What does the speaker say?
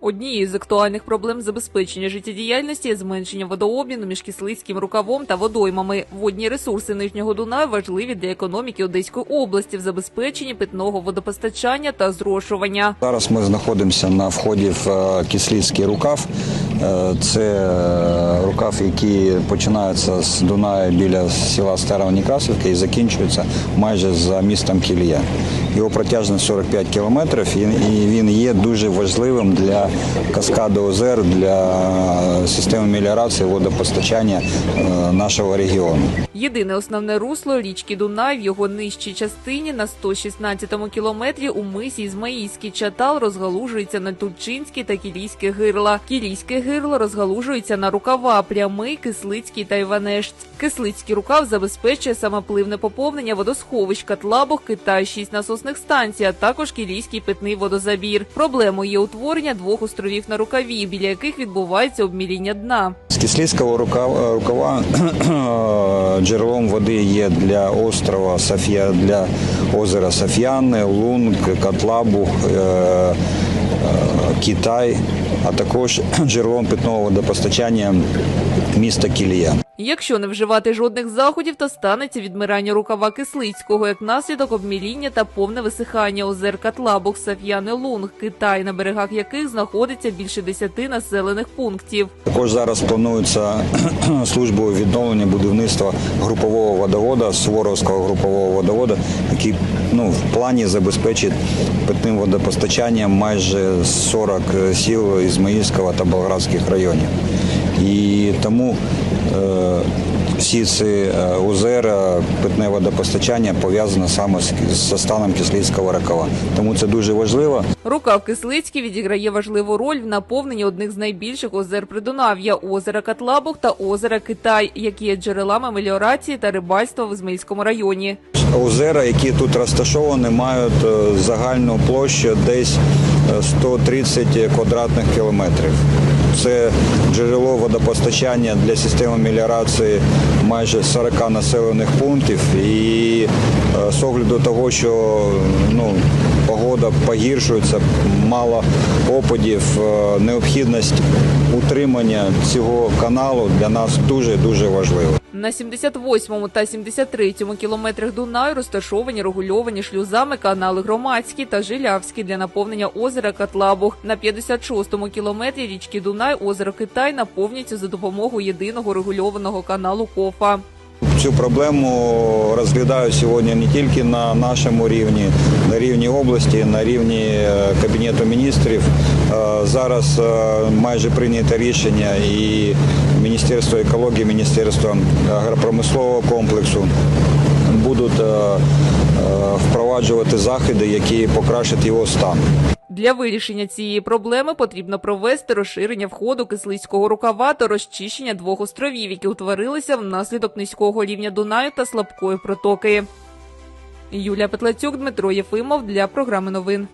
Однією з актуальних проблем забезпечення життєдіяльності зменшення водообміну між Кислицьким рукавом та водоймами. Водні ресурси нижнього Дунаю важливі для економіки Одеської області в забезпеченні питного водопостачання та зрошування. Зараз ми знаходимося на вході в е, Кислицький рукав. Е, Це е, рукав, який починається з Дунаю біля села Стара Нікасівка і закінчується майже за містом Кілія. Його протяжність 45 кілометрів і і він є дуже важливим для каскаду озер, для системи меліорації водопостачання е, нашого регіону. Єдине основне русло річки Дунай в його нижчій частині на 116-му кілометрі у мисі Ізмаїльський чатал розгалужується на Тульчинське та Кілійське гирла. Кілійське гирло розгалужується на рукава прямий, Кислицький та Іванешць. Кислицький рукав забезпечує самопливне поповнення водосховищ Катлабух, Китай, 6 насосних станцій, а також Кілійський питний водозабір. Проблемою є утворення двох островів на рукаві, біля яких відбувається обміління дна. З Кислицького рукава, рукава джерелом води є для острова Софія, для озера Соф'яни, Лунг, Катлабу, е, е, Китай, а також джерелом питного водопостачання міста Кілія. Якщо не вживати жодних заходів, то станеться відмирання рукава Кислицького як наслідок обміління та повне висихання озер Катлабух, Саф'яни, Лунг, Китай, на берегах яких знаходиться більше десяти населених пунктів. Також зараз планується службою відновлення будівництва групового водовода, Суворовського групового водовода, який ну, в плані забезпечить питним водопостачанням майже 40 сіл Ізмаїльського та Болградських районів. І тому е, всі ці е, озера, питне водопостачання пов'язане саме з, станом Кислицького ракова. Тому це дуже важливо. Рукав Кислицький відіграє важливу роль в наповненні одних з найбільших озер Придунав'я – озера Катлабух та озера Китай, які є джерелами меліорації та рибальства в Ізмаїльському районі. Озера, які тут розташовані, мають е, загальну площу десь е, 130 квадратних кілометрів. Це джерело водопостачання для системи меліорації майже 40 населених пунктів. І з огляду того, що ну, погода погіршується, мало опадів, е, необхідність утримання цього каналу для нас дуже-дуже важлива. На 78-му та 73-му кілометрах Дунаю розташовані регульовані шлюзами канали Громадський та Жилявський для наповнення озера Катлабух. На 56-му кілометрі річки Дунай озеро Китай наповнюється за допомогою єдиного регульованого каналу Кофа. Цю проблему розглядають сьогодні не тільки на нашому рівні, на рівні області, на рівні е, Кабінету міністрів. Е, Зараз е, майже прийнято рішення і Міністерство екології, Міністерство агропромислового комплексу будуть впроваджувати заходи, які покращать його стан. Для вирішення цієї проблеми потрібно провести розширення входу кислицького рукава та розчищення двох островів, які утворилися внаслідок низького рівня Дунаю та слабкої протоки. Юлія Петлацюк, Дмитро Єфимов для програми новин.